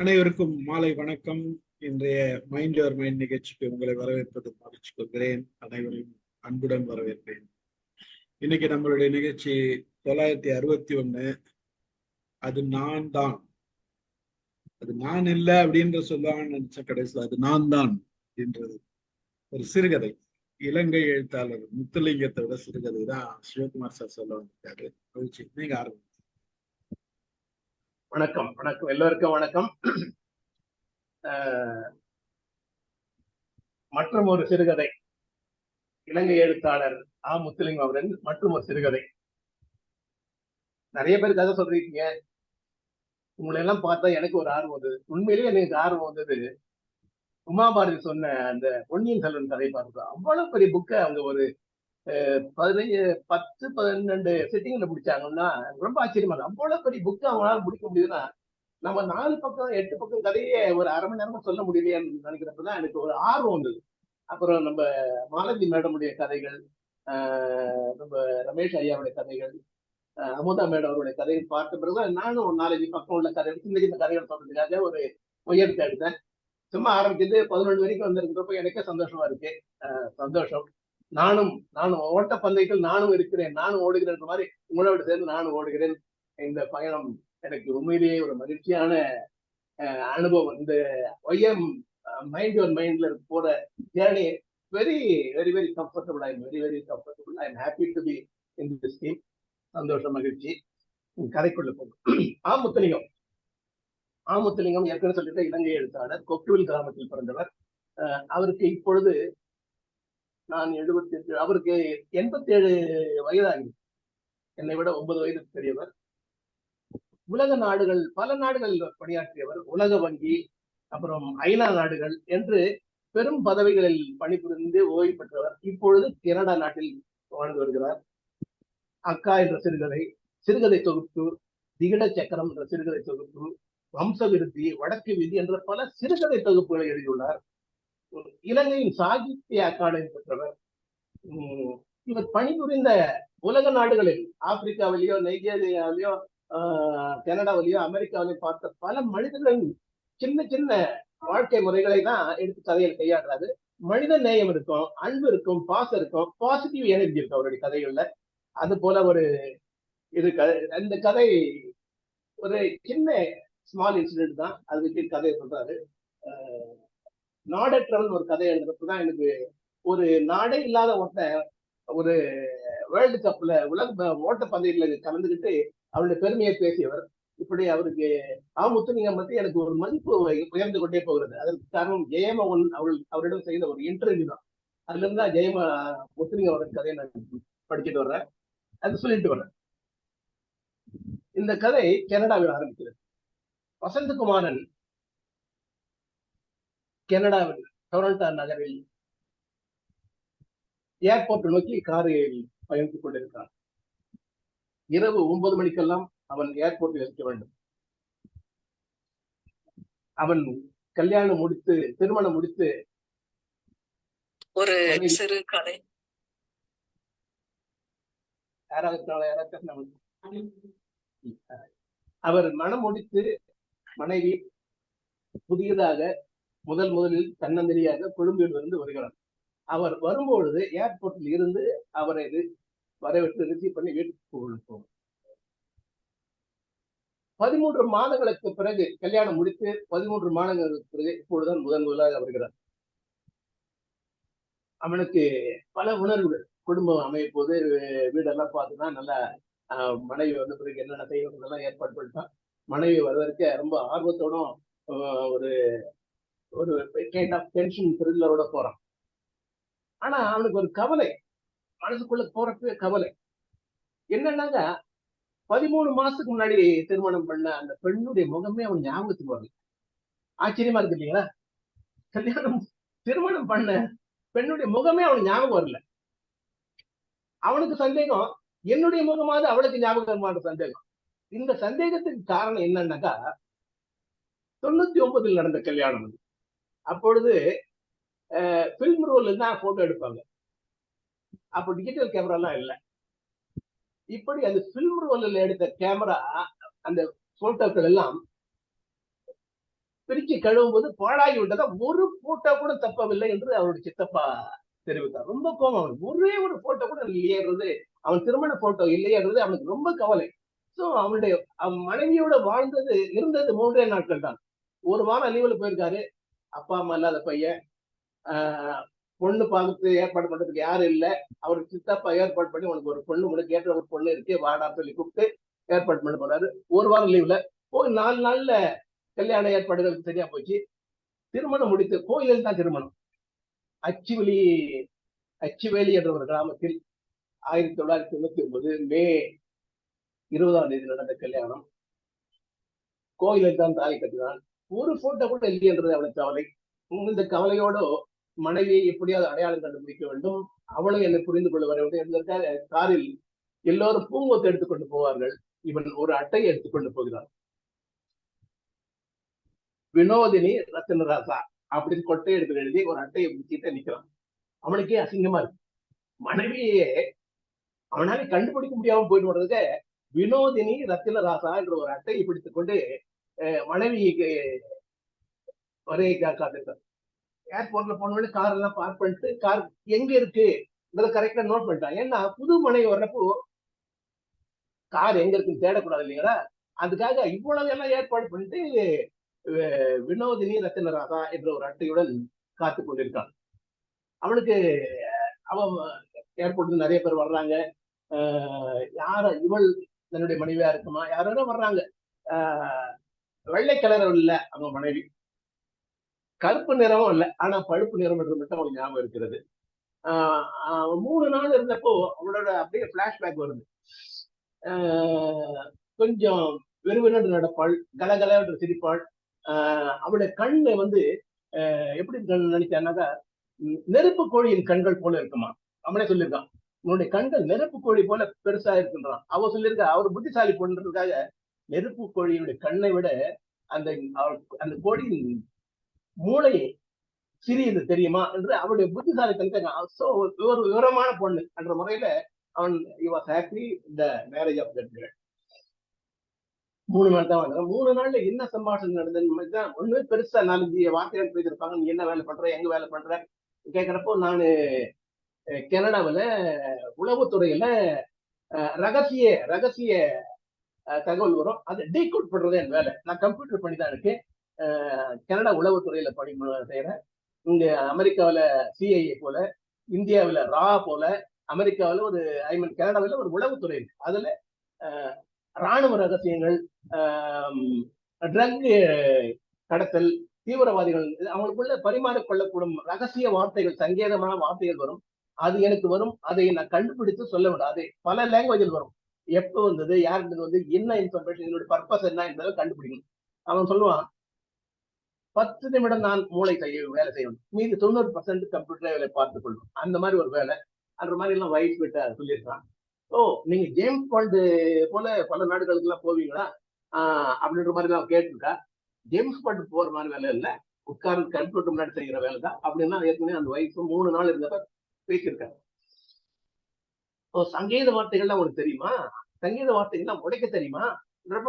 அனைவருக்கும் மாலை வணக்கம். இன்றைய மைண்ட் யுவர் மைண்ட் நிகழ்ச்சிக்கு உங்களை வரவேற்பது மகிழ்ச்சி கொள்கிறேன். அனைவரையும் அன்புடன் வரவேற்பேன். இன்னைக்கு நம்மளுடைய நிகழ்ச்சி தொள்ளாயிரத்தி அறுபத்தி ஒண்ணு. அது நான் தான். அது நான் இல்லை அப்படின்ற சொல்லுவாங்கன்னு நினைச்ச கடைசியில் அது நான் தான் அப்படின்றது ஒரு சிறுகதை. இலங்கை எழுத்தாளர் முத்துலிங்கத்தை விட சிறுகதை தான் சிவகுமார் சார் சொல்ல வந்திருக்காரு. மகிழ்ச்சி. நீங்க ஆரம்பிங்க. வணக்கம். வணக்கம். எல்லோருக்கும் வணக்கம். மற்றும் ஒரு சிறுகதை. இலங்கை எழுத்தாளர் ஆ. முத்துலிங்கம் அவர்கள் மற்றும் ஒரு சிறுகதை. நிறைய பேர் கதை சொல்றீங்க. உங்களை எல்லாம் பார்த்தா எனக்கு ஒரு ஆர்வம் வந்தது. உண்மையிலேயே எனக்கு ஆர்வம் வந்தது. உமாபாரதி சொன்ன அந்த பொன்னியின் செல்வன் கதை பார்த்தது அவ்வளவு பெரிய புக்கை அவங்க ஒரு பதினஞ்சு பத்து பதினெண்டு செட்டிங்ல முடிச்சாங்கன்னா ரொம்ப ஆச்சரியமா இருக்கு அவ்வளவு பெரிய புக் அவங்களால முடிக்க முடியுதுன்னா நம்ம நாலு பக்கம் எட்டு பக்கம் கதையே ஒரு அரை மணி நேரமா சொல்ல முடியலையான்னு நினைக்கிறப்பதான் எனக்கு ஒரு ஆர்வம் வந்தது. அப்புறம் நம்ம மாலதி மேடமுடைய கதைகள் நம்ம ரமேஷ் ஐயாவுடைய கதைகள் அமுதா மேடம் அவருடைய கதைகள் பார்த்த பிறகு நானும் ஒரு நாலஞ்சு பக்கம் உள்ள கதை சின்ன சின்ன கதைகள் சொல்றதுக்காக ஒரு முயற்சி எடுத்தேன். சும்மா ஆரம்பிச்சது பதினொன்று வரைக்கும் வந்திருக்கிறப்ப எனக்கே சந்தோஷமா இருக்கு. சந்தோஷம். நானும் நானும் ஓட்ட பந்தயத்தில் நானும் இருக்கிறேன் நானும் ஓடுகிறேன் மாதிரி உங்களோட சேர்ந்து நானும் ஓடுகிறேன். இந்த பயணம் எனக்கு உண்மையிலேயே ஒரு மகிழ்ச்சியான அஹ், அனுபவம். இந்த ஒய்எம் மைண்ட் யுவர் மைண்ட்ல போற journey very very very comfortable I'm very very comfortable I am happy to be in this team சந்தோஷம் மகிழ்ச்சி. கதைக்குள்ள போகும் ஆமுத்தலிங்கம். ஆமுத்தலிங்கம் ஏற்கனவே சொல்லிட்டு இலங்கை எழுத்தாளர் கொக்குவில் கிராமத்தில் பிறந்தவர். அஹ், அவருக்கு இப்பொழுது நான் எழுபத்தி எட்டு அவருக்கு எண்பத்தி ஏழு வயதாகி என்னை விட ஒன்பது வயது பெரியவர் உலக நாடுகள் பல நாடுகள் பணியாற்றியவர். உலக வங்கி அப்புறம் ஐநா நாடுகள் என்று பெரும் பதவிகளில் பணிபுரிந்து ஓய்வு பெற்றவர். இப்பொழுது கனடா நாட்டில் வாழ்ந்து வருகிறார். அக்கா என்ற சிறுகதை சிறுகதை தொகுப்பு திகிட சக்கரம் என்ற சிறுகதை தொகுப்பு வம்ச விருத்தி வடக்கு விதி என்ற பல சிறுகதை தொகுப்புகளை எழுதியுள்ளார். இலங்கையின் சாகித்ய அகாடமி பெற்றவர். உம், இவர் பணிபுரிந்த உலக நாடுகளில் ஆப்பிரிக்காவிலேயோ நைஜீரியாவிலேயோ ஆஹ் கனடாவிலேயோ அமெரிக்காவிலேயோ பார்த்த பல மனிதர்களின் சின்ன சின்ன வாழ்க்கை முறைகளை தான் எடுத்து கதையில் கையாடுறாரு மனித நேயம் இருக்கும் அன்பு இருக்கும் பாசம் இருக்கும் பாசிட்டிவ் எனர்ஜி இருக்கும் அவருடைய கதைகள்ல. அது போல ஒரு இது கதை அந்த கதை ஒரு சின்ன ஸ்மால் இன்சிடென்ட் தான். அது வச்சு கதையை சொல்றாரு. ஆஹ் நாடற்றவன் ஒரு கதை எழுதுறப்பதான் எனக்கு ஒரு நாடே இல்லாத ஒருத்தன் ஒரு வேர்ல்டு கப்ல உலக ஓட்ட பந்தயத்துல கலந்துக்கிட்டு அவருடைய பெருமையை பேசியவர். இப்படி அவருக்கு ஆ முத்துலிங்கம் பத்தி எனக்கு ஒரு மதிப்பு உயர்ந்து கொண்டே போகிறது. அதற்கு காரணம் ஜெயமோகன் அவள் அவரிடம் செய்த ஒரு இன்டர்வியூ தான். அதுல இருந்தா ஜெயம முத்துலிங்கம் அவரது கதையை நான் படிச்சுட்டு வர்றேன். அது சொல்லிட்டு வர்றேன். இந்த கதை கனடாவில் ஆரம்பிக்கிறது. வசந்தகுமாரன் கனடாவில் டொரண்டோ நகரில் ஏர்போர்ட் நோக்கி காரில் பயணித்துக் கொண்டிருக்கிறான் இரவு ஒன்பது மணிக்கெல்லாம் அவன் ஏர்போர்ட்டில் இருக்க வேண்டும் அவன் கல்யாணம் முடித்து திருமணம் முடித்து ஒரு சிறு கதை? அவர் மனம் முடித்து மனைவி புதியதாக முதல் முதலில் தன்னந்தனியாக கொழும்பிலிருந்து வருகிறார். அவர் வரும்பொழுது ஏர்போர்ட்டில் இருந்து அவரை வரவேற்று ரிசீவ் பண்ணி வீட்டுக்கு கொண்டு பதிமூன்று மாதங்களுக்கு பிறகு கல்யாணம் முடித்து பதிமூன்று மாதங்களுக்கு பிறகு இப்பொழுதுதான் முதன் முதலாக வருகிறார். அவனுக்கு பல உணர்வுகள். குடும்பம் அமையும் போது வீடெல்லாம் பார்த்துனா நல்லா மனைவி வந்த பிறகு என்னென்ன செய்யணும் ஏற்பாடு பண்ணிட்டான். மனைவி வருவதற்கு ரொம்ப ஆர்வத்தோடும் ஒரு ஒரு கைண்ட் ஆஃப் டென்ஷன் த்ரில்லரோட போறான் ஆனா அவனுக்கு ஒரு கவலை. மனசுக்குள்ள போறப்பவே கவலை. என்னன்னாங்க பதிமூணு மாசத்துக்கு முன்னாடி திருமணம் பண்ண அந்த பெண்ணுடைய முகமே அவன் ஞாபகத்துக்கு வரல. ஆச்சரியமா இருக்கு இல்லைங்களா? கல்யாணம் திருமணம் பண்ண பெண்ணுடைய முகமே அவனுக்கு ஞாபகம் வரல. அவனுக்கு சந்தேகம் என்னுடைய முகமாவது அவளுக்கு ஞாபகம் சந்தேகம். இந்த சந்தேகத்துக்கு காரணம் என்னன்னாக்கா தொண்ணூத்தி ஒன்பதில் நடந்த கல்யாணம் அது. அப்பொழுது ஃபில்ம் ரோல் தான் போட்டோ எடுப்பாங்க. அப்போ டிஜிட்டல் கேமரா எல்லாம் இல்லை. இப்படி அந்த ஃபில்ம் ரோலில் எடுத்த கேமரா அந்த போட்டோக்கள் எல்லாம் பிரிச்சு கழுவும் போது பாழாகி விட்டதா ஒரு போட்டோ கூட தப்பவில்லை என்று அவருடைய சித்தப்பா தெரிவித்தார். ரொம்ப கோபம் அவன் ஒரே ஒரு போட்டோ கூட இல்லையேன்றது அவன் திருமண போட்டோ இல்லையேன்றது அவனுக்கு ரொம்ப கவலை. சோ அவனுடைய அவன் மனைவியோட வாழ்ந்தது இருந்தது மூன்றே நாட்கள் தான். ஒரு வாரம் லீவில் போயிருக்காரு. அப்பா அம்மா இல்லாத பையன். ஆஹ் பொண்ணு பார்த்து ஏற்பாடு பண்றதுக்கு யாரும் இல்லை. அவருக்கு சித்தப்பா ஏற்பாடு பண்ணி உனக்கு ஒரு பொண்ணு உனக்கு ஏற்ற ஒரு பொண்ணு இருக்கு வாடா சொல்லி கூப்பிட்டு ஏற்பாடு பண்ண போறாரு. ஒரு வாரம் லீவ்ல போய் நாலு நாள்ல கல்யாண ஏற்பாடுகள் சரியா போச்சு. திருமணம் முடித்து கோயிலில் தான் திருமணம். அச்சுவெளி அச்சுவேலி என்ற ஒரு கிராமத்தில் ஆயிரத்தி தொள்ளாயிரத்தி தொண்ணூத்தி ஒன்பது மே இருபதாம் தேதி நடந்த கல்யாணம். கோயிலில் தான் தாலி கட்டினான். ஒரு போட்டோ கூட இல்லையன்றது அவனுக்கு கவலை. இந்த கவலையோட மனைவியை எப்படியாவது அடையாளம் கண்டுபிடிக்க வேண்டும். அவளும் என்னை புரிந்து கொள்ள வர வேண்டும் காரில் எல்லோரும் பூங்கொத்து எடுத்துக்கொண்டு போவார்கள். இவன் ஒரு அட்டையை எடுத்துக்கொண்டு போகிறான். வினோதினி ரத்தினராசா அப்படின்னு கொட்டை எடுத்து எழுதி ஒரு அட்டையை பிடிச்சிட்டு நிக்கிறான். அவனுக்கே அசிங்கமா இருக்கு. மனைவியே அவனால கண்டுபிடிக்க முடியாம போயிட்டு வர்றதுக்கு வினோதினி ரத்தினராசா என்ற ஒரு அட்டையை பிடித்துக் கொண்டு மனைவிக்கு ஒரே காத்திருக்கான் ஏர்போர்ட்ல போனவொடனே கார் எல்லாம் பார்க் பண்ணிட்டு கார் எங்க இருக்கு கரெக்டா நோட் பண்ணிட்டான் ஏன்னா புது மனை வர்றப்போ கார் எங்க இருக்குன்னு தேடக்கூடாது இல்லைங்களா? அதுக்காக இவ்வளவு எல்லாம் ஏற்பாடு பண்ணிட்டு வினோதினி ரத்தினராதா என்ற ஒரு அட்டையுடன் காத்து கொண்டிருக்கான் அவனுக்கு அவன் ஏர்போர்ட்ல நிறைய பேர் வர்றாங்க. யார இவள் தன்னுடைய மனைவியா இருக்குமா? யாரோ வர்றாங்க. வெள்ளை கலர் இல்ல அவங்க மனைவி. கருப்பு நிறமும் இல்லை ஆனா பழுப்பு நிறம் என்று மட்டும் அவங்க ஞாபகம் இருக்கிறது. ஆஹ் மூணு நாள் இருந்தப்போ அவளோட அப்படியே பிளாஷ்பேக் வருது. ஆஹ் கொஞ்சம் வெறுவென்று நடப்பாள் கலகல என்று சிரிப்பாள். ஆஹ் அவளுடைய கண்ணு வந்து ஆஹ் எப்படி நினைச்சானாக்கா நெருப்பு கோழியின் கண்கள் போல இருக்குமா? அவனே சொல்லியிருக்கான். உன்னுடைய கண்கள் நெருப்பு கோழி போல பெருசா இருக்குன்றான். அவ சொல்லியிருக்கா அவர் புத்திசாலி பொண்ணுன்றதுக்காக நெருப்பு கோழியோட கண்ணை விட அந்த அந்த கோழியின் மூளை சிறியது தெரியுமா என்று அவருடைய புத்திசாலித்தனத்தை சோ ஒரு விவரமான பொண்ணு என்ற முறையில அவன் was happy the marriage of that girl மூணு நாள் தான் வந்தாங்க. மூணு நாள்ல என்ன சம்பாஷணம் நடந்ததுன்னு தான் ஒண்ணுமே பெருசா நாலஞ்சு வார்த்தைகள் பேசியிருப்பாங்க. நீ என்ன வேலை பண்ற? எங்க வேலை பண்ற? கேட்கிறப்போ நான் கனடாவில் உளவுத்துறையில அஹ், ரகசிய ரகசிய தகவல் வரும். அதை டீகோட் பண்றது என் வேலை. நான் கம்ப்யூட்டர் பண்ணி தான் இருக்கேன் கனடா உளவுத்துறையில பணி செய்யறேன் இங்க அமெரிக்காவில சிஐஏ போல இந்தியாவில் ரா போல அமெரிக்காவில் ஒரு ஐ மீன் கனடாவில் ஒரு உளவுத்துறை இருக்கு. அதுல ராணுவ ரகசியங்கள் ட்ரக் கடத்தல் தீவிரவாதிகள் அவங்களுக்குள்ள பரிமாறிக்கொள்ளக்கூடும் ரகசிய வார்த்தைகள் சங்கேதமான வார்த்தைகள் வரும். அது எனக்கு வரும். அதை நான் கண்டுபிடித்து சொல்ல வேண்டும். அது பல லாங்குவேஜில் வரும். எப்போ வந்தது யாருக்கு வந்து என்ன இன்ஃபர்மேஷன் இதனுடைய பர்பஸ் என்ன என்பதை கண்டுபிடிக்கணும். அவன் சொல்லுவான் பத்து நிமிடம் நான் மூளை செய்ய வேலை செய்யணும் மீதி தொண்ணூறு பர்சன்ட் கம்ப்யூட்டர் வேலை பார்த்துக் கொள்ளும் அந்த மாதிரி ஒரு வேலை. அந்த மாதிரி எல்லாம் வயசு விட்ட சொல்லியிருக்கான் ஓ நீங்க ஜேம்ஸ் பாண்டு போல பல நாடுகளுக்கு எல்லாம் போவீங்களா? ஆஹ் அப்படின்ற மாதிரி எல்லாம் கேட்டிருக்கா. ஜேம்ஸ் பாண்டு போற மாதிரி வேலை இல்ல. உட்கார்ந்து கம்ப்யூட்டர் முன்னாடி செய்யற வேலை தான். அப்படின்னா ஏற்கனவே அந்த வயசு மூணு நாள் இருந்தப்ப பேசியிருக்காரு ஓ சங்கீத வார்த்தைகள்லாம் உனக்கு தெரியுமா? சங்கீத வார்த்தைகள்லாம் உடைக்க தெரியுமா?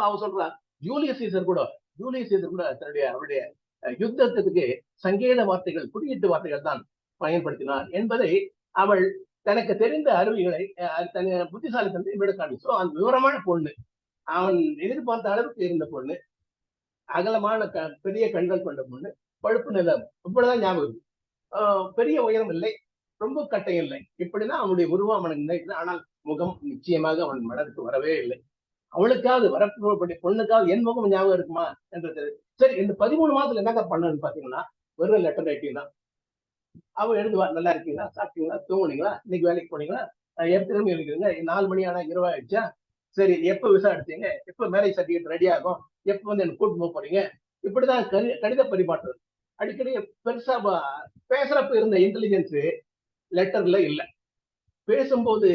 அவ சொல்றா ஜூலியஸ் சீசர் கூட ஜூலியஸ் சீசர் கூட தன்னுடைய அவருடைய யுத்தத்துக்கு சங்கேத வார்த்தைகள் குடியீட்டு வார்த்தைகள் தான் பயன்படுத்தினார் என்பதை அவள் தனக்கு தெரிந்த அருவிகளை அஹ், தன் புத்திசாலித்தனத்தை விட காண்பி அந்த விவரமான பொண்ணு. அவன் எதிர்பார்த்த அளவுக்கு இருந்த பொண்ணு. அகலமான க பெரிய கண்கள் கொண்ட பொண்ணு. பழுப்பு நிலம் இப்படிதான் ஞாபகம் ஆஹ் பெரிய உயரம் இல்லை. ரொம்ப கட்டை இல்லை. இப்படிதான் அவனுடைய உருவம் அவனுக்கு நினைக்கிறது ஆனால் முகம் நிச்சயமாக அவன் மனதுக்கு வரவே இல்லை. அவளுக்காவது வரப்படி பொண்ணுக்காவது என் முகம் ஞாபகம் இருக்குமா என்றது சரி இந்த பதிமூணு மாதத்துல என்னக்கா பண்ணணும்னு பாத்தீங்கன்னா வெறும் லெட்டர் ரைட்டிங் தான் அவன் எழுதுவா நல்லா இருக்கீங்களா? சாப்பிட்டீங்களா? தூங்குனீங்களா? இன்னைக்கு வேலைக்கு போனீங்களா? அஹ் எப்ப இருக்கிறீங்க நாலு மணி ஆனா இரவு ஆயிடுச்சா? சரி எப்ப விசா எடுத்தீங்க? எப்ப மேரேஜ் சர்டிஃபிகேட் ரெடி ஆகும்? எப்ப வந்து எனக்கு கூட்டு போக போறீங்க? இப்படிதான் கடித பரிமாற்றம். அடிக்கடி பெருசா பேசுறப்ப இருந்த இன்டெலிஜென்ஸ் லெட்டர்ல இல்ல. பேசும்போது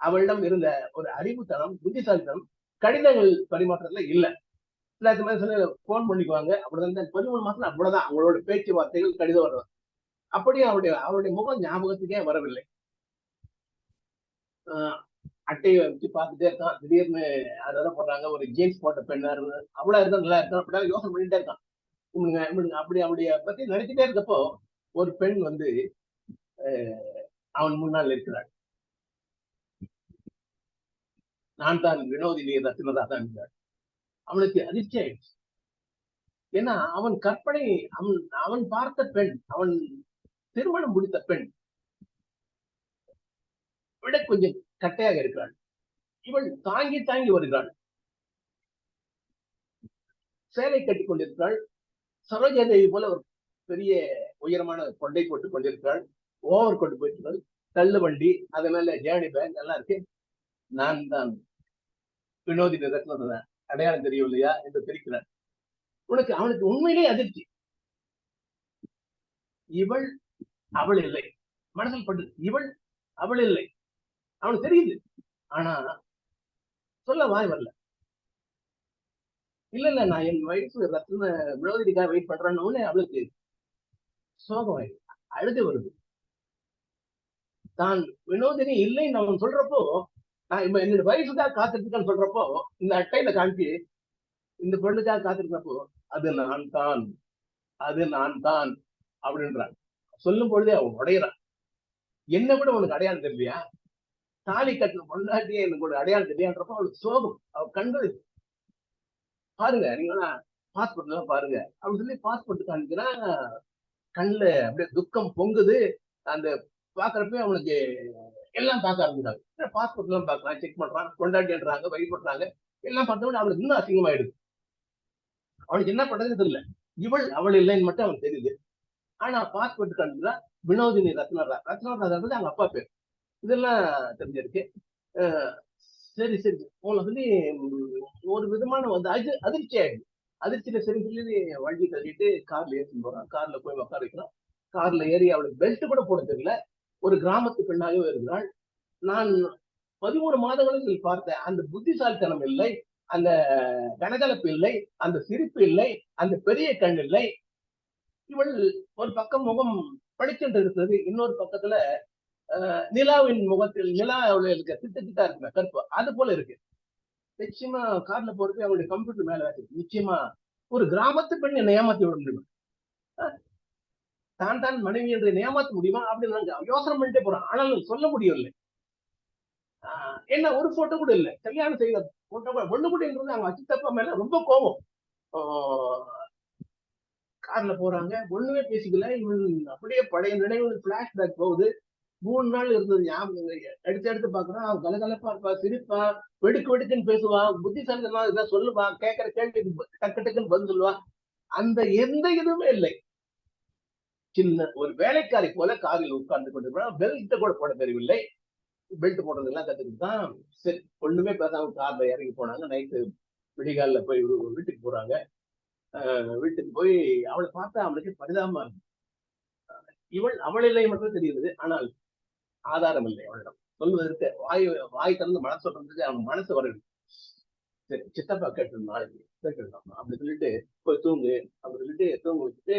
அவளிடம் இருந்த ஒரு அறிவுத்தனம் புத்திசாலித்தனம் கடிதங்கள் பரிமாற்றத்துல இல்ல. சில மாதிரி போன் பண்ணிக்குவாங்க. அப்படிதான் பதிமூணு மாசம் அவ்வளவுதான். அவங்களோட பேச்சுவார்த்தைகள் கடிதம் வர்றது அப்படியே அவருடைய அவருடைய முகம் ஞாபகத்துக்கே வரவில்லை. ஆஹ் அட்டையை வச்சு பார்த்துட்டே இருக்கான். திடீர்னு அதான் போடுறாங்க. ஒரு ஜீன்ஸ் போட்ட பெண்ணா இருந்து அவ்வளவு இருந்தா நல்லா இருக்கும். அப்படின்னா யோசனை பண்ணிட்டே இருக்கான். இவனுங்க இவனுங்க அப்படி அப்படிய? பத்தி நினைச்சிட்டே இருக்கப்போ ஒரு பெண் வந்து அவன் முன்னால் இருக்கிறாள் நான் தான் வினோதினி ரத்னதா தான் இருந்தாள் அவனுக்கு அதிர்ச்சி ஆயிடுச்சு. ஏன்னா அவன் கற்பனை அவன் அவன் பார்த்த பெண் அவன் திருமணம் முடித்த பெண் விட கொஞ்சம் கட்டையாக இருக்கிறாள். இவள் தாங்கி தாங்கி வருகிறாள். சேலை கட்டி கொண்டிருக்கிறாள். சரோஜாதேவி போல ஒரு பெரிய உயரமான கொண்டை போட்டுக் கொண்டிருக்கிறாள். ஓவர் கொண்டு போயிட்டு தள்ளு வண்டி அது மேல ஜேர்னி பேக் எல்லாம் இருக்கு. நான் தான் வினோதி ரத்னதா அடையாளம் தெரியும் இல்லையா என்று பிரிக்கிறார் உனக்கு அவனுக்கு உண்மையிலே அதிர்ச்சி. இவள் அவள் இல்லை. மனசில் பட்டு இவள் அவள் இல்லை. அவனுக்கு தெரியுது. ஆனா சொல்ல வாய் வரல. இல்ல இல்ல நான் என் வயசு ரத்ன வினோதிக்காக வெயிட் பண்றேன்னு அவளுக்கு சோகம் அழுது வருது. தான் வினோதினி இல்லைன்னு அவன் சொல்றப்போ நான் இப்ப என்னோட வயசுக்காக காத்திருக்கேன்னு சொல்றப்போ இந்த அட்டையில காமிச்சு இந்த பொருளுக்காக காத்திருக்கிறப்போ அது நான் தான் அது நான் தான் அப்படின்றான் சொல்லும் பொழுதே அவன் உடையிறான். என்ன கூட உனக்கு அடையாளம் தெரியலையா? தாலி கட்டின பொண்டாட்டியே எனக்கு ஒரு அடையாளம் தெரியான்றப்போ அவளுக்கு சோகம். அவ கண்கள் பாருங்க நீங்க பாஸ்போர்ட் எல்லாம் பாருங்க. அப்படின்னு சொல்லி பாஸ்போர்ட் காமிக்கிறான். கண்ணுல அப்படியே துக்கம் பொங்குது. அந்த பாக்குறப்ப அவனுக்கு எல்லாம் பார்க்க ஆரம்பிக்கிறாங்க. பாஸ்போர்ட் எல்லாம் பார்க்கலாம் செக் பண்றான் கொண்டாடின்றாங்க வழி பண்றாங்க எல்லாம் பார்த்தோம்னா அவனுக்கு இன்னும் அசிங்கமாயிடுது. அவனுக்கு என்ன பண்றதுன்னு தெரியல. இவள் அவள் இல்லைன்னு மட்டும் அவனுக்கு தெரியுது. ஆனா பாஸ்போர்ட் கண்டுதான் வினோதினி ரத்னரா ரத்னராஜா அவங்க அப்பா பேர். இதெல்லாம் தெரிஞ்சிருக்கு. சரி சரி. உங்களை சொல்லி ஒரு விதமான வந்து அது அதிர்ச்சி ஆயிடுது. அதிர்ச்சியில சரி சொல்லி வண்டி தள்ளிட்டு கார்ல ஏற்றி போறான். கார்ல போய் உட்கார வைக்கிறான். கார்ல ஏறி அவளுக்கு பெல்ட் கூட போட தெரியல. ஒரு கிராமத்து பெண்ணாகவே இருக்கிறாள் நான் பதிமூணு மாதங்களில் பார்த்த அந்த புத்திசாலித்தனம் இல்லை அந்த கனகலப்பு இல்லை அந்த சிரிப்பு இல்லை அந்த பெரிய கண் இல்லை. இவள் ஒரு பக்கம் முகம் படிச்சென்று இருக்கிறது இன்னொரு பக்கத்துல நிலாவின் முகத்தில் நிலா அவளை இருக்க திட்டு திட்டா இருக்குல்ல அது போல இருக்கு. நிச்சயமா கார்ல போறது அவளுடைய கம்ப்யூட்டர் மேல வச்சு நிச்சயமா ஒரு கிராமத்து பெண் என்னை ஏமாத்தி விட முடியும்? தான் தான் மனைவி என்று என்னை முடியுமா அப்படின்னு நாங்க யோசனை பண்ணிட்டே போறோம் ஆனாலும் சொல்ல முடியவில்லை. ஆஹ், என்ன ஒரு போட்டோ கூட இல்லை. கல்யாணம் செய்த போட்டோ கூட ஒண்ணு கூட இருந்து அவங்க அச்சித்தப்பா மேல ரொம்ப கோபம். கார்ல போறாங்க. ஒண்ணுமே பேசிக்கல. இவன் அப்படியே பழைய நினைவு பிளாஷ்பேக் போகுது. மூணு நாள் இருந்தது. ஞாபகம் எடுத்து எடுத்து பாக்குறான் அவன் கலகலப்பா இருப்பா சிரிப்பா வெடுக்கு வெடுக்குன்னு பேசுவா. புத்திசாலித்தனமா இதெல்லாம் சொல்லுவா. கேட்கற கேள்விக்கு டக்கு டக்குன்னு பதில் சொல்லுவா. அந்த எந்த இதுவுமே இல்லை. சின்ன ஒரு வேலைக்காரி போல காரில் உட்கார்ந்து கொண்டிருக்கிறான். பெல்ட் கூட போட தெரியவில்லை. பெல்ட் போடுறதெல்லாம் கத்துக்கிட்டு தான் சரி ஒண்ணுமே பேசாம கார்ல இறங்கி போனாங்க. நைட்டு விடிகாலில் போய் வீட்டுக்கு போறாங்க. வீட்டுக்கு போய் அவளை பார்த்தா அவளுக்கு பரிதாபமா இருக்கு. இவள் அவள் இல்லை மட்டும் தெரியுது ஆனால் ஆதாரம் இல்லை அவளிடம். சொல்வதற்கு வாய் வாய் திறந்து மனசு சொல்றதுக்கு அவன் மனசு வரல சரி சித்தப்பா கேட்டு நாளைக்கு கேட்டுருந்தோம் அப்படி சொல்லிட்டு போய் தூங்கு. அப்படி சொல்லிட்டு தூங்க வச்சுட்டு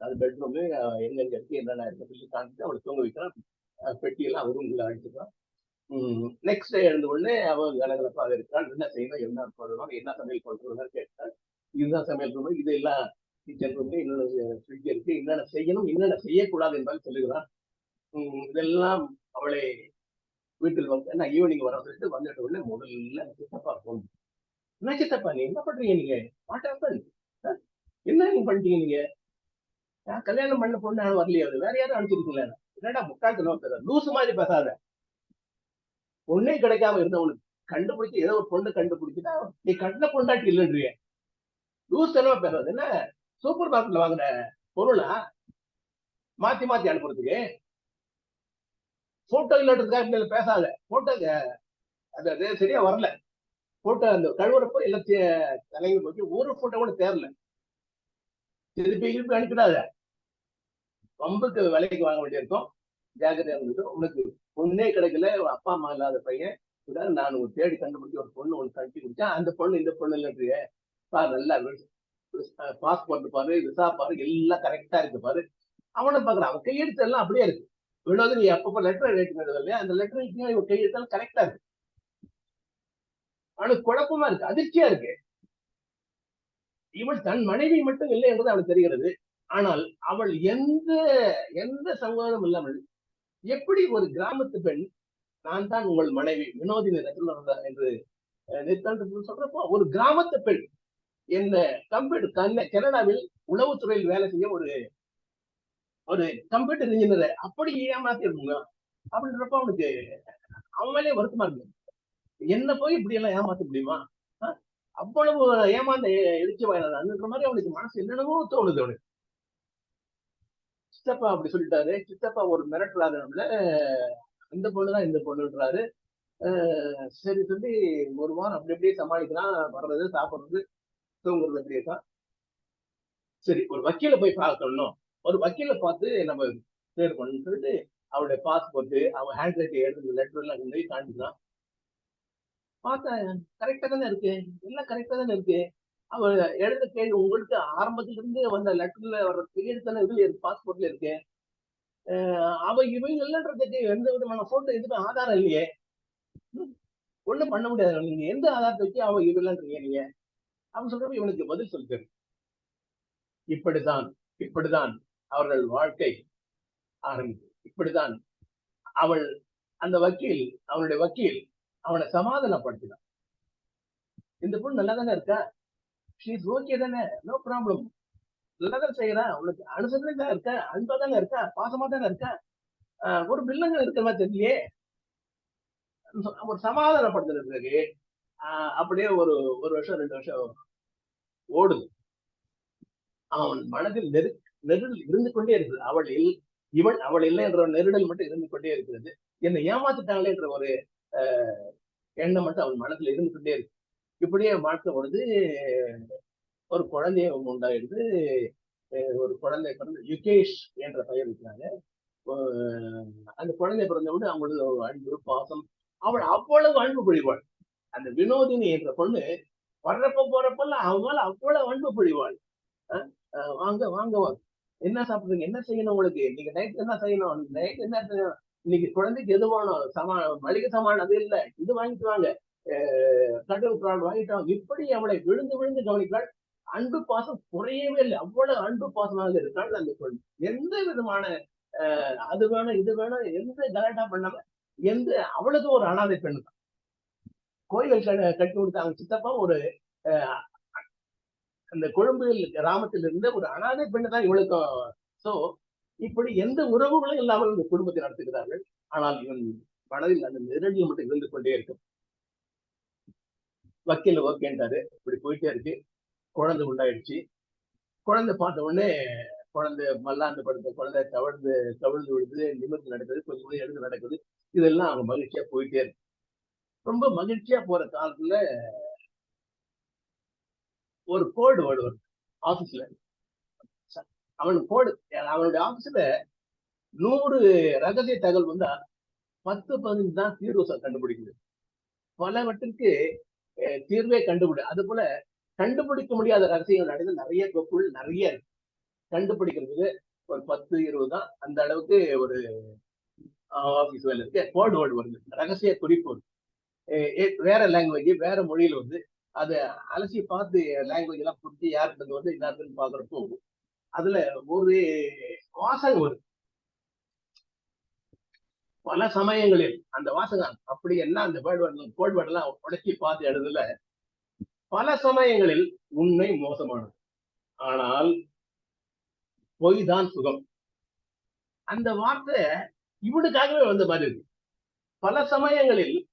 அது பெட்ரூமு எங்கெங்க இருக்கு என்னென்ன இருக்கு சொல்லி காமிச்சு அவளை தூங்க வைக்கிறான். பெட்டியெல்லாம் பெட்டியெல்லாம் உள்ள அடிச்சுக்கிறான் நெக்ஸ்ட் டே எழுந்த உடனே அவள் கலகலப்பாக இருக்கிறாள் என்ன செய்யணும் என்ன பண்ணணும் என்ன சமையல் பண்றதுன்னு கேட்டாள் இதுதான் சமையல் ரூம் இது எல்லாம் கிச்சன் ரூமு இன்னொன்று ஃப்ரிட்ஜ் இருக்கு என்னென்ன செய்யணும் என்னென்ன செய்யக்கூடாது என்பதை சொல்லுகிறான். இதெல்லாம் அவளை வீட்டில் வந்து நான் ஈவினிங் வர சொல்லிட்டு வந்துட்ட உடனே முதல்ல சித்தப்பா போன் என்ன சித்தப்பா நீ என்ன பண்றீங்க நீங்க? வாட் ஹேப்பன் என்ன நீங்க பண்ணிட்டீங்க நீங்க? நான் கல்யாணம் பண்ண பொண்ணு யாரும் அது வேற யாரும் அனுப்பிச்சிருக்கீங்களா என்னடா முட்டாள்தனம் பேர லூசு மாதிரி பேசாத. பொண்ணே கிடைக்காம இருந்தவனுக்கு கண்டுபிடிச்சு ஏதோ ஒரு பொண்ணு கண்டுபிடிச்சுட்டா நீ கட்டின பொண்டாட்டி இல்லைன்றிய. லூஸ் தனமா பேசுறது என்ன? சூப்பர் மார்க்கெட்ல வாங்குற பொருளா? மாத்தி மாத்தி அனுப்புறதுக்கு. போட்டோ இல்லாட்டதுக்காக பேசாத. போட்டோ அது அது சரியா வரல. போட்டோ அந்த கழுவுறப்போ எல்லாத்தையும் தலைங்க போச்சு ஒரு போட்டோ கூட தேரல திருப்பி திருப்பி அனுப்பிடாத. ரொம்ப விலைக்கு வாங்க வேண்டியிருக்கும். ஜாக்கிரதையா இருந்தது உனக்கு பொண்ணே கிடைக்கல அப்பா அம்மா இல்லாத பையன். இதான் நான் ஒரு தேடி கண்டுபிடிச்சி ஒரு பொண்ணு ஒன்று கட்டி குடிச்சா அந்த பொண்ணு இந்த பொண்ணு இல்லைன்றிய. பாரு நல்லா பாஸ்போர்ட் பாரு விசா பாரு எல்லாம் கரெக்டா இருக்கு பாரு. அவனை பாக்குறான் அவன் கையெழுத்து எல்லாம் அப்படியே இருக்கு. வினோது நீ அப்பப்ப லெட்டர் எழுதினது இல்லையா? அந்த லெட்டர் இவன் கையெழுத்தாலும் கரெக்டா இருக்கு. அவனுக்கு குழப்பமா இருக்கு. அதிர்ச்சியா இருக்கு. இவள் தன் மனைவி மட்டும் இல்லை என்பது அவனுக்கு தெரிகிறது. ஆனால் அவள் எந்த எந்த சங்கோதம் இல்லாமல் எப்படி ஒரு கிராமத்து பெண் நான் தான் உங்கள் மனைவி வினோதினி ரத்னா என்று அஹ், சொல்றப்போ ஒரு கிராமத்து பெண் என்ன கம்ப்யூட்டர் தன்னை கனடாவில் உளவுத்துறையில் வேலை செய்ய ஒரு ஒரு கம்ப்யூட்டர் இன்ஜினியரை அப்படி ஏமாத்தி இருக்குங்க அப்படின்றப்ப அவனுக்கு அவன் வருத்தமா இருக்கு. என்ன போய் இப்படி எல்லாம் ஏமாத்த முடியுமா? அவ்வளவு ஏமாந்த எழுச்சி வாயினான்ற மாதிரி அவனுக்கு மனசு என்னென்னமோ தோணுது அவனுக்கு. சித்தப்பா அப்படி சொல்லிட்டாரு. சித்தப்பா ஒரு மிரட்டல் ஆகணும்ல இந்த பொண்ணுதான் இந்த பொண்ணுன்றாரு. சரி சொல்லி ஒரு வாரம் அப்படி அப்படியே சமாளிக்கலாம். வர்றது சாப்பிட்றது தூங்குறது அப்படியே தான் சரி ஒரு வக்கீல போய் பார்க்கணும். ஒரு வக்கீல பார்த்து நம்ம கிளியர் பண்ணணும்னு சொல்லிட்டு அவருடைய பாஸ்போர்ட் அவன் ஹேண்ட் ரைட்டிங் எடுத்து லெட்டர் எல்லாம் கொண்டு போய் காண்பிக்கலாம் பார்த்தேன். கரெக்டா தானே இருக்கு. எல்லாம் கரெக்டா தானே இருக்கு. அவர் எழுத கேள்வி உங்களுக்கு ஆரம்பத்திலிருந்து வந்த லெட்டர்ல வர்ற கையெழுத்தான இதுல இருக்கு பாஸ்போர்ட்ல இருக்கு. அவ இவங்க இல்லைன்றதுக்கு எந்த விதமான போட்டோ எதுவுமே ஆதாரம் இல்லையே. ஒண்ணும் பண்ண முடியாது நீங்க. எந்த ஆதாரத்தை வச்சு அவ இல்லைன்றீங்க நீங்க? அப்படின்னு சொல்றப்ப இவனுக்கு பதில் சொல்லுங்க இப்படிதான் இப்படிதான் அவர்கள் வாழ்க்கை ஆரம்பித்து இப்படிதான் அவள் அந்த வக்கீல் அவனுடைய வக்கீல் அவனை சமாதானப்படுத்தினான். இந்த பொண்ணு நல்லா தானே இருக்கா? ஷீஸ் ஓகே தானே? நோ ப்ராப்ளம் நல்லா தான் செய்யறா அவளுக்கு அனுசரணை தான் இருக்கா? அன்பா தானே இருக்கா? பாசமா தானே இருக்கா? ஒரு பில்லங்கள் இருக்கிற மாதிரி தெரியலையே. ஒரு சமாதானப்படுத்துறதுக்கு பிறகு அப்படியே ஒரு ஒரு வருஷம் ரெண்டு வருஷம் ஓடுது. அவன் மனதில் நெரு நெருடல் இருந்து கொண்டே இருக்குது அவள் இல் இவள் அவள் இல்லை என்ற நெருடல் மட்டும் இருந்து கொண்டே இருக்கிறது. என்னை ஏமாத்திட்டாங்களே என்ற ஒரு எண்ணம் மட்டும் அவன் மனதில் இருந்து கொண்டே இருக்கு. இப்படியே வாழ்க்கை பொழுது ஒரு குழந்தைய உண்டாயிடுது. ஒரு குழந்தை பிறந்த யுகேஷ் என்ற பெயர் இருக்கிறாங்க அந்த குழந்தை பிறந்த விட அவங்களது ஒரு அன்பு பாசம் அவள் அவ்வளவு அன்பு பொழிவாள் அந்த வினோதினி என்ற பொண்ணு வர்றப்ப போறப்பெல்லாம் அவன் அவ்வளவு அன்பு பொழிவாள் வாங்க வாங்க வாங்க. என்ன சாப்பிடுறீங்க? என்ன செய்யணும் உங்களுக்கு? நீங்க நைட் என்ன செய்யணும்? நைட் என்ன செய்யணும்? இன்னைக்கு குழந்தைக்கு எது வேணும் சமா மளிகை சமான் அது இல்லை. இது வாங்கிட்டு வாங்க. கடல் பிராள் வாங்கிட்டான். இப்படி அவளை விழுந்து விழுந்து கவனிக்கிறாள் அன்பு பாசம் குறையவே இல்லை. அவ்வளவு அன்பு பாசமாக இருக்காள் அந்த பொண்ணு. எந்த விதமான அஹ், அது வேணும் இது வேணும் எந்த கலாட்டா பண்ணாம எந்த அவளுக்கு ஒரு அனாதை பெண் தான். கோயில் கட்டி கொடுத்த அவங்க சித்தப்பா ஒரு அஹ், அந்த கொழும்பு கிராமத்தில் இருந்த ஒரு அனாதை பெண்ணு தான் இவளுக்கு. சோ இப்படி எந்த உறவுகளும் இல்லாமல் இந்த குடும்பத்தை நடத்துகிறார்கள். ஆனால் இவன் மனதில் அந்த நெருடியை மட்டும் இருந்து கொண்டே இருக்கும். வக்கீல் ஓகேன்றாரு இப்படி போயிட்டே இருக்கு. குழந்தை உண்டாயிடுச்சு. குழந்தை பார்த்த உடனே குழந்தை மல்லாந்து படுத்த குழந்தை தவழ்ந்து தவிழ்ந்து விழுது நிமிர்ந்து நடக்குது கொஞ்சம் கொஞ்சம் எடுத்து நடக்குது. இதெல்லாம் அவங்க மகிழ்ச்சியா போயிட்டே இருக்கு. ரொம்ப மகிழ்ச்சியா போற காலத்துல ஒரு கோடு வேர்டு வருது. ஆபீஸ்ல. அவன் கோடு அவனுடைய ஆபீஸ்ல நூறு ரகசிய தகவல் வந்தா பத்து பதினஞ்சு தான் தீர்வு கண்டுபிடிக்குது. பலவற்றிற்கு தீர்வே கண்டுபிடி அது போல கண்டுபிடிக்க முடியாத ரகசியங்கள் நடந்து நிறைய தொப்புள் நிறைய இருக்கு. கண்டுபிடிக்கிறதுக்கு ஒரு பத்து இருபது தான். அந்த அளவுக்கு ஒரு ஆஃபீஸ் வேலை இருக்கு. கோட் வேர்டு வருது. ரகசிய குறிப்பு வருது. வேற லாங்குவேஜ் வேற மொழியில் வந்து அதை அலசி பார்த்து லாங்குவேஜ் எல்லாம் புரிஞ்சு யாருக்கு வந்து எல்லாத்துக்கும் போகும் அதுல ஒரு வாசகம் வருது. பல சமயங்களில் அந்த வாசகம் அப்படி என்ன அந்த வேர்டு கோட் வேர்டு எல்லாம் உடச்சி பார்த்து எழுதுல. பல சமயங்களில் உண்மை மோசமானது. ஆனால் பொய் தான் சுகம். அந்த வார்த்தை இவனுக்காகவே வந்த மாதிரி இருக்கு. பல சமயங்களில்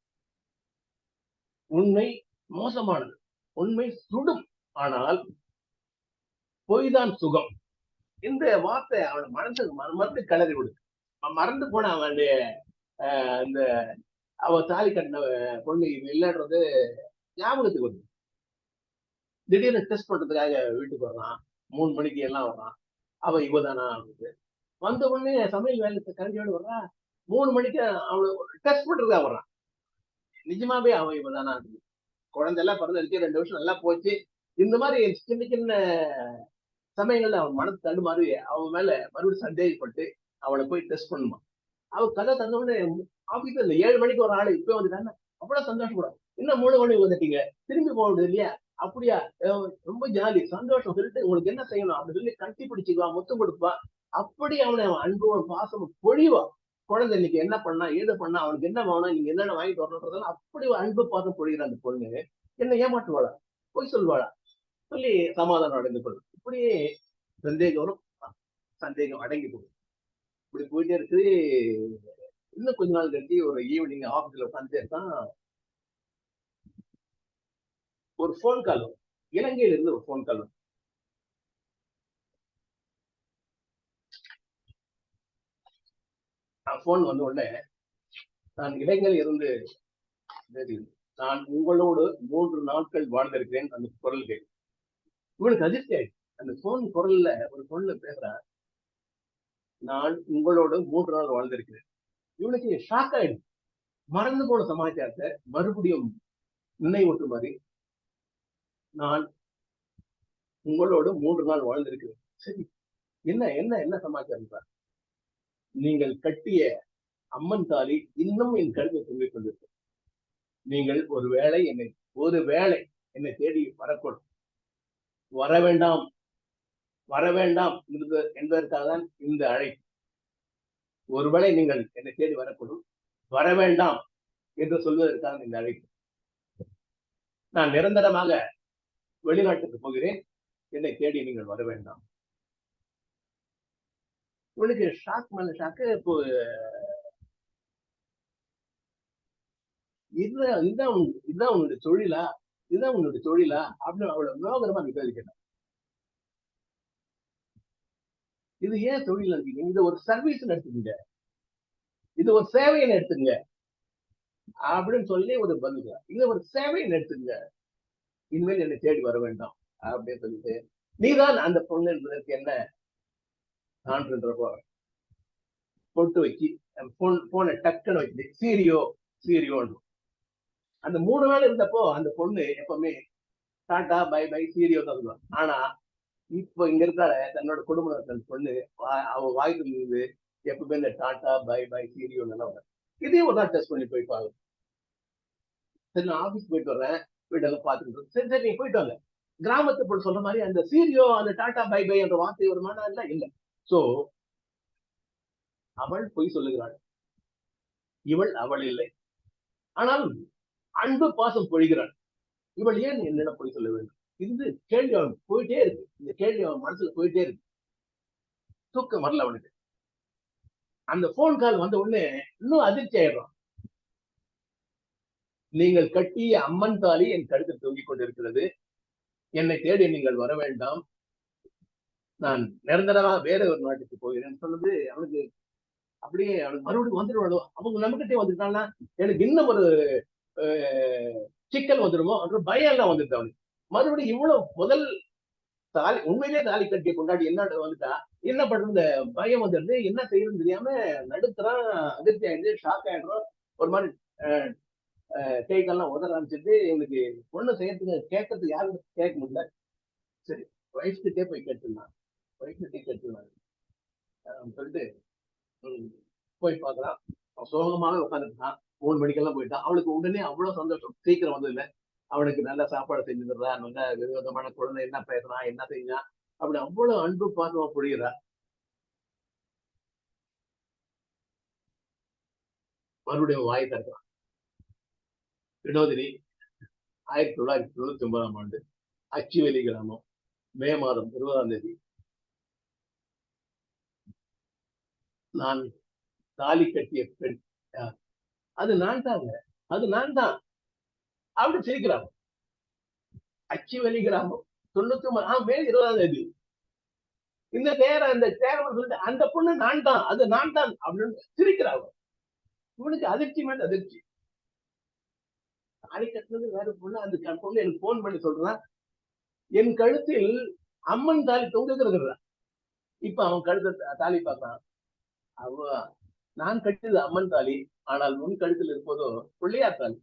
உண்மை மோசமானது உண்மை சுடும். ஆனால் பொய்தான் சுகம். இந்த வார்த்தை அவன் மனசுக்கு மற- மறந்து கிளறி விடுது. மறந்து போன அவனுடைய அந்த அவ தாலி கட்டின பொண்ணு இல்லைன்றது ஞாபகத்துக்கு வருது. திடீர்னு டெஸ்ட் பண்றதுக்காக வீட்டுக்கு வர்றான். மூணு மணிக்கு எல்லாம் வர்றான். அவ இவதானா அப்படின்னு வந்த உடனே சமையல் வேலை கரைஞ்சோடு வர்றா. மூணு மணிக்கு அவளை டெஸ்ட் பண்றதுக்காக வர்றான். நிஜமாவே அவ இவதானா குழந்தை எல்லாம் பிறந்திருக்கு ரெண்டு வருஷம் நல்லா போச்சு. இந்த மாதிரி சின்ன சின்ன சமயங்கள்ல அவன் மனசு தடுமாறி அவன் மேல மறுபடியும் சந்தேகப்பட்டு அவளை போய் டெஸ்ட் பண்ணுமா? அவ கதை தந்த உடனே ஆபீஸ்ல இந்த ஏழு மணிக்கு ஒரு ஆளு இப்ப வந்துட்டாங்க அவ்வளவு சந்தோஷப்படும். இன்னும் மூணு மணிக்கு வந்துட்டீங்க? திரும்பி போக முடியும் இல்லையா? அப்படியா? ரொம்ப ஜாலி சந்தோஷம் சொல்லிட்டு உங்களுக்கு என்ன செய்யணும்? அப்படின்னு சொல்லி கட்டி பிடிச்சிக்குவா முத்தம் கொடுப்பா. அப்படி அவனை அவன் பாசமும் பொழிவா. குழந்தை இன்னைக்கு என்ன பண்ணா ஏது பண்ணா அவனுக்கு என்ன வேணும் நீங்க என்னென்ன வாங்கிட்டு வரணுன்றதெல்லாம் அப்படி ஒரு அன்பு பாசம் பொழிகிற அந்த பொண்ணு என்ன ஏமாற்றுவாளா? பொய் சொல்வாளா சொல்லி சமாதானம் அடைந்து கொள்ளும். இப்படியே சந்தேகம் வரும். சந்தேகம் அடங்கி போகும். இப்படி போயிட்டே இருக்கு. இன்னும் கொஞ்ச நாள் கட்டி ஒரு ஈவினிங் ஆஃபீஸில் உட்காந்துட்டே இருக்கான். ஒரு ஃபோன் கால் வரும். இலங்கையில இருந்து ஒரு ஃபோன் கால் வரும். ஃபோன் வந்த உடனே நான் இலங்கையில் இருந்து நான் உங்களோடு மூன்று நாட்கள் வாழ்ந்திருக்கிறேன் அந்த குரல் கேட்டு. இவனுக்கு அதிர்ச்சி ஆயிடுச்சு. அந்த போன் குரல்ல ஒரு பொண்ணு பேசுறேன். நான் உங்களோடு மூன்று நாள் வாழ்ந்திருக்கிறேன். இவனுக்கு ஷாக் ஆயிடுச்சு. மறந்து போன சமாச்சாரத்தை மறுபடியும் நினைவூட்டு மாதிரி நான் உங்களோடு மூன்று நாள் வாழ்ந்திருக்கிறேன். சரி என்ன என்ன என்ன சமாச்சாரம் சார்? நீங்கள் கட்டிய அம்மன் தாலி இன்னும் என் கழுத்தை தொங்கிக் கொண்டிருக்க நீங்கள் ஒரு வேளை என்னை ஒரு வேளை என்னை தேடி வரக்கூடும். வர வேண்டாம். வர வேண்டாம் என்பது- என்பதற்காக தான் இந்த அழைப்பு. ஒருவேளை நீங்கள் என்னை தேடி வரக்கூடும். வர வேண்டாம் என்று சொல்வதற்காக இந்த அழைப்பு. நான் நிரந்தரமாக வெளிநாட்டுக்கு போகிறேன். என்னை தேடி நீங்கள் வர வேண்டாம். இவனுக்கு ஷாக் மேல ஷாக்கு இப்போ இதுதான் இதுதான் உன்- உன்னுடைய தொழிலா? இதுதான் உன்னுடைய தொழிலா? அப்படின்னு அவளை விரோகரமா நீ கேள்வி கேட்டான் இது ஏன் தொழில் இருக்கீங்க இது ஒரு சர்வீஸ் எடுத்துக்கீங்க. இது ஒரு சேவையை எடுத்துங்க அப்படின்னு சொல்லி ஒரு பதில் இது ஒரு சேவையை எடுத்துங்க இனிமேல் என்னை தேடி வர வேண்டாம் அப்படின்னு சொல்லிட்டு. நீதான் அந்த பொண்ணு என்பதற்கு என்ன? சான்றுன்றப்போ பொட்டு வச்சு போன் போனை டக்குன்னு வச்சு சீரியோ சீரியோன்னு அந்த மூணு நாள் இருந்தப்போ அந்த பொண்ணு எப்பவுமே டாட்டா பை பை சீரியோ தான் ஆனா இப்போ இங்க இருக்கால தன்னோட குடும்பத்தில் தன் பொண்ணு அவ வாய்க்கு இருந்து எப்பவுமே இந்த டாட்டா பை பை சீரியோ நல்லா வரும். இதையும் ஒரு நாள் டெஸ்ட் பண்ணி போய் பாருங்க சரி நான் ஆபீஸ் போயிட்டு வரேன் வீட்டெல்லாம் பாத்துக்கிட்டு சரி சரி நீங்க போயிட்டு வாங்க. கிராமத்து பொண்ணு சொல்ற மாதிரி அந்த சீரியோ அந்த டாட்டா பை பை என்ற வார்த்தை ஒரு வருமானம் இல்ல. இல்ல சோ அவள் பொய் சொல்லுகிறாள். இவள் அவள் இல்லை. ஆனால் அன்பு பாசம் பொழிகிறாள். இவள் ஏன் என்னிடம் பொய் சொல்ல வேண்டும்? இருந்து கேள்வி அவன் போயிட்டே இருக்கு. இந்த கேள்வி அவன் மனசுல போயிட்டே இருக்கு. தூக்கம் வரல அவனுக்கு. அந்த போன் கால் வந்த உடனே இன்னும் அதிர்ச்சி ஆயிடுறான். நீங்கள் கட்டிய அம்மன் தாலி என் கழுத்தில் தூங்கிக் கொண்டிருக்கிறது. என்னை தேடி நீங்கள் வர வேண்டாம். நான் நிரந்தரமாக வேற ஒரு நாட்டுக்கு போகிறேன் சொன்னது அவனுக்கு அப்படியே அவனுக்கு மறுபடியும் வந்துடுவாளோ? அவங்க நம்மகிட்டே வந்துட்டாங்கன்னா எனக்கு இன்னும் ஒரு சிக்கல் வந்துடுமோ? அப்புறம் பயம் எல்லாம் வந்துட்டு அவனுக்கு. மறுபடியும் இவ்வளவு முதல் தாலி உண்மையிலே தாலி கட்டிய கொண்டாடி என்ன வந்துட்டா? என்ன பண்றது? இந்த பயம் வந்துடுது. என்ன செய்யறது தெரியாம நடுத்துறான் அதிர்ச்சி ஆயிடுது ஷாக் ஆயிடுறோம். ஒரு மாதிரி கைகள்லாம் உதற ஆரம்பிச்சிட்டு இவனுக்கு ஒண்ணு செய்யறதுக்கு கேட்கறதுக்கு யாரும் கேட்க முடியல. சரி ஒய்ஃப் கிட்டே போய் கேட்டுருந்தான் ஒய்ஃப் கிட்டே கேட்டுருந்தாங்க சொல்லிட்டு ம், போய் பார்க்கறான். அவன் சோகமாவே உட்காந்துருக்கான் மூணு மணிக்கெல்லாம் போயிட்டான். அவளுக்கு உடனே அவ்வளவு சந்தோஷம். சீக்கிரம் வந்தது இல்லை அவனுக்கு நல்ல சாப்பாடு செஞ்சு தர்றா நல்ல விதவிதமான குழந்தை என்ன பேசுறான் என்ன செய்யறான் அப்படி அவ்வளவு அன்பு பாசமா புரியுறா. மறுபடியும் வாய் திறக்கிறான். வினோதினி ஆயிரத்தி தொள்ளாயிரத்தி தொண்ணூத்தி ஒன்பதாம் ஆண்டு அச்சிவெளி கிராமம் மே மாதம் இருபதாம் தேதி. நான் தாலி கட்டிய பெண் அது நான் தாங்க அது நான் தான் அப்படி சிரிக்கிறாங்க. அச்சுவெளி கிராமம் தொண்ணூத்தி ஒன்பது ஆ மே இருபதாம் தேதி இந்த நேரம் இந்த தேரம் சொல்லிட்டு அந்த பொண்ணு நான் தான் அது நான் தான் அப்படின்னு சிரிக்கிறாங்க இவனுக்கு அதிர்ச்சி மேல அதிர்ச்சி. தாலி கட்டினது வேற பொண்ணு அந்த பொண்ணு எனக்கு போன் பண்ணி சொல்றான் என் கழுத்தில் அம்மன் தாலி தொங்குகிறது இப்ப அவன் கழுத்த தாலி பார்த்தான் அவ நான் கட்டியது அம்மன் தாலி ஆனால் உன் கழுத்தில் இருப்பதோ பிள்ளையார் தாலி.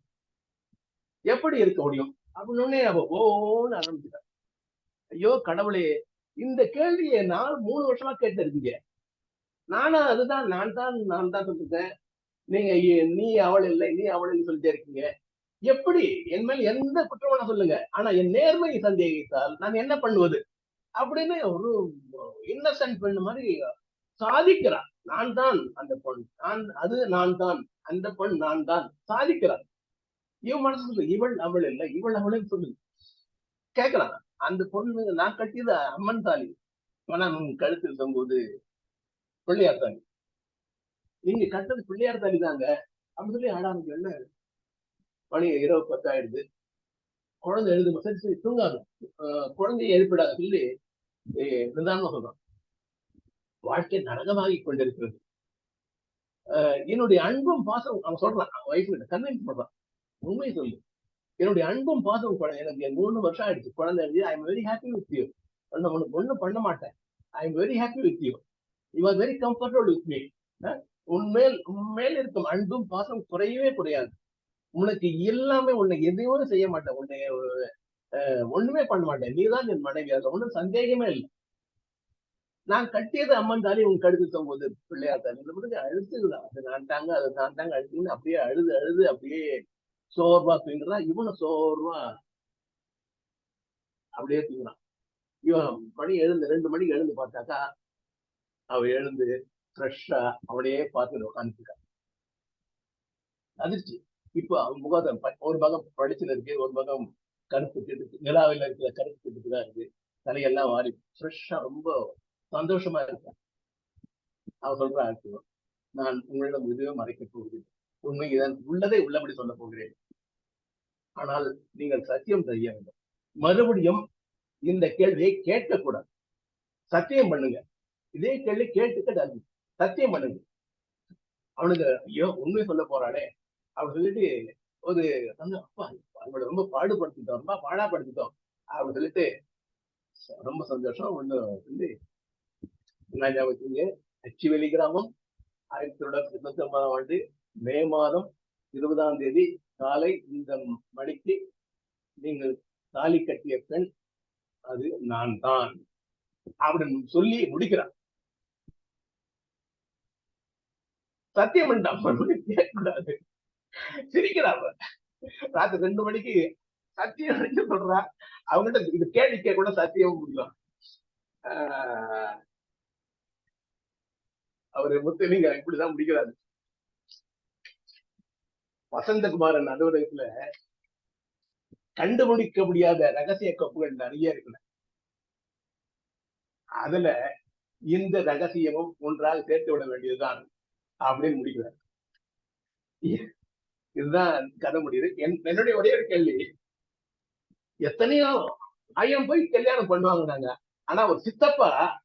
எப்படி இருக்க முடியும்? அப்படின்னு அவ ஓன்னு ஆரம்பிச்சிட்டான் ஐயோ கடவுளே இந்த கேள்வியை நான் மூணு வருஷமா கேட்டு இருக்கீங்க நானா அதுதான் நான் தான் நான் தான் சொல்லிருக்கேன் நீங்க நீ அவள் இல்லை நீ அவள் இல்லை சொல்லிட்டே இருக்கீங்க. எப்படி? என் மேல் எந்த குற்றமான சொல்லுங்க. ஆனா என் நேர்மையை சந்தேகித்தால் நான் என்ன பண்ணுவது? அப்படின்னு ஒரு இன்னசென்ட் பெண் மாதிரி சாதிக்கிறான் நான் தான் அந்த பொண் நான் அது நான் தான். அந்த பெண் நான் தான். சாதிக்கிறான் இவன் மனசு சொல்லு இவள் அவள் இல்லை இவள் அவளே சொல்லுது. கேட்கலாம். அந்த பொண்ணு நான் கட்டியது அம்மன் தாலி. ஆனா உன் கழுத்தில் தொங்குவது பிள்ளையார் தாலி. நீங்க கட்டது பிள்ளையார் தாலி தாங்க. அப்படின்னு சொல்லி ஆடாமல் என்ன மணி இரவு பத்தாயிடுது. குழந்தை எழுது சரி சரி தூங்காது. ஆஹ் குழந்தையை எழுப்பிடாத சொல்லி நிதானமா சொல்றான். வாழ்க்கை நரகமாகி கொண்டிருக்கிறது. ஆஹ் என்னுடைய அன்பும் பாசம் அவன் சொல்றான் அவன் ஒய்ஃப் கிட்ட கன்வின்ஸ் பண்றான். உண்மை சொல்லு. என்னுடைய அன்பும் பாசம் குழந்தை எனக்கு மூணு வருஷம் ஆயிடுச்சு. குழந்தை எழுதி I am very happy with you நான் உனக்கு ஒண்ணும் பண்ண மாட்டேன். I am very happy with you you are very comfortable with me உன்மேல் உன்மேல் இருக்கும் அன்பும் பாசம் குறையவே குறையாது. உனக்கு எல்லாமே உன்னை எதையும் செய்ய மாட்டேன். உன்னை ஒண்ணுமே பண்ண மாட்டேன். நீதான் என் மனைவி. அதுல ஒண்ணும் சந்தேகமே இல்லை. நான் கட்டியது அம்மன் தாலி உன் கழுத்து தொங்குவது பிள்ளையார் தாலி இந்த அழுத்துதான் அது நான் தாங்க அது நான் தாங்க அழுத்துன்னு அப்படியே அழுது அழுது அப்படியே சோர்வா தூங்குறான் இவனும் சோர்வா. அப்படியே தூங்குறான். இவன் மணி எழுந்து ரெண்டு மணிக்கு எழுந்து பார்த்தாக்கா அவ எழுந்து ஃப்ரெஷ்ஷா அவனையே பார்த்துட்டு உட்காந்துருக்கான் அதிர்ச்சி. இப்போ அவன் முகாதம் ஒரு பக்கம் படிச்சுல இருக்கு ஒரு பக்கம் கருப்பு கிட்டு நிலாவில் இருக்கிற கருப்பு திட்டு தான் இருக்கு. தலையெல்லாம் மாறி ஃப்ரெஷ்ஷா ரொம்ப சந்தோஷமா இருக்கான். அவன் சொல்றான் நான் உங்களிடம் இதுவே மறைக்க போகிறேன் உண்மை இதன். உள்ளதை உள்ளபடி சொல்ல போகிறேன். ஆனால் நீங்கள் சத்தியம் செய்ய வேண்டும். மறுபடியும் இந்த கேள்வியை கேட்கக்கூடாது. சத்தியம் பண்ணுங்க. இதே கேள்வி கேட்டுக்கிட்டு சத்தியம் பண்ணுங்க. அவனுக்கு ஐயோ உண்மை சொல்ல போறானே. அப்படின்னு சொல்லிட்டு ஒரு வந்து, அப்பா அவளை ரொம்ப பாடுபடுத்திட்டோம். ரொம்ப பாடாப்படுத்திட்டோம் அப்படின்னு சொல்லிட்டு ரொம்ப சந்தோஷம். ஒண்ணு வந்து என்ன ஞாபகத்துக்கு அச்சிவெளி கிராமம் ஆயிரத்தி தொள்ளாயிரத்தி தொண்ணூத்தி ஒன்பதாம் ஆண்டு மே மாதம் இருபதாம் தேதி காலை இந்த மணிக்கு நீங்கள் தாலி கட்டிய பெண் அது நான் தான் அப்படின்னு சொல்லி முடிக்கிறான் சத்தியம் கேட்கக்கூடாது. சிரிக்கிறா ராத்திரி ரெண்டு மணிக்கு சத்தியம் பண்ணி சொல்றா அவங்ககிட்ட இது கேள்விக்க கூட சத்தியம் முடியும் ஆஹ் அவரு முத்தலிங்க இப்படிதான் முடிக்கிறாரு. வசந்தகுமாரன் அலுவலகத்துல கண்டுபிடிக்க முடியாத ரகசிய கப்புகள் நிறைய இருக்குல்ல. அதுல இந்த ரகசியமும் ஒன்றாக சேர்த்து விட வேண்டியதுதான் அப்படின்னு முடிக்கிறார். இதுதான் கதை முடியுது. என்- என்னுடைய ஒரே ஒரு கேள்வி. எத்தனையோ ஐயம் போய் கல்யாணம் பண்ணுவாங்க நாங்க ஆனா ஒரு சித்தப்பா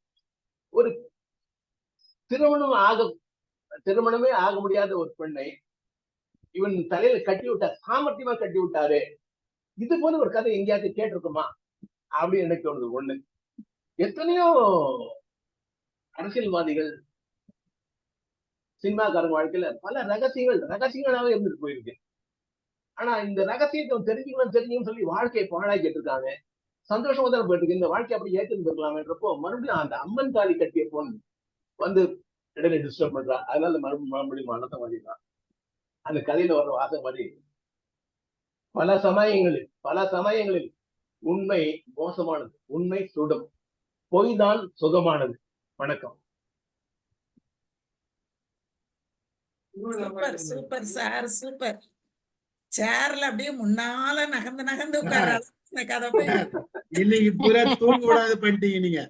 ஒரு திருமணம் ஆக திருமணமே ஆக முடியாத ஒரு பெண்ணை இவன் தலையில கட்டி விட்டா சாமர்த்தியமா கட்டி விட்டாரு. இது போல ஒரு கதை எங்கேயாவது கேட்டிருக்குமா? அப்படின்னு எனக்கு தோணுது. ஒண்ணு. எத்தனையோ அரசியல்வாதிகள் சினிமாக்காரங்க வாழ்க்கையில பல ரகசியங்கள் ரகசியங்களாவே இருந்துட்டு போயிருக்கு. ஆனா இந்த ரகசியத்தை தெரிஞ்சுக்கணும் தெரிஞ்சுக்கணும் சொல்லி வாழ்க்கையை பாழாக்கிட்டு இருக்காங்க சந்தோஷமா தான் போயிட்டு இருக்கு. இந்த வாழ்க்கை அப்படி ஏற்றுன்னு போயிருக்கலாமேன்றப்போ மறுபடியும் அந்த அம்மன் தாலி கட்டிய பொண்ணு வந்து இடையில டிஸ்டர்ப் பண்றா. அதனால மறுபடியும் மறுபடியும் மனத்தை மாறிடுறான் அந்த கதையில வர்ற வாசம் மாதிரி பல சமயங்களில் பல சமயங்களில் உண்மை மோசமானது உண்மை சுடும். பொய் தான் சுகமானது. வணக்கம். Super super sir super. சேர்ல அப்படியே முன்னால நகர்ந்து நகர்ந்து உட்கார கதை. இன்னைக்கு பூரா தூங்க விடாது பண்ணிட்டீங்க நீங்க.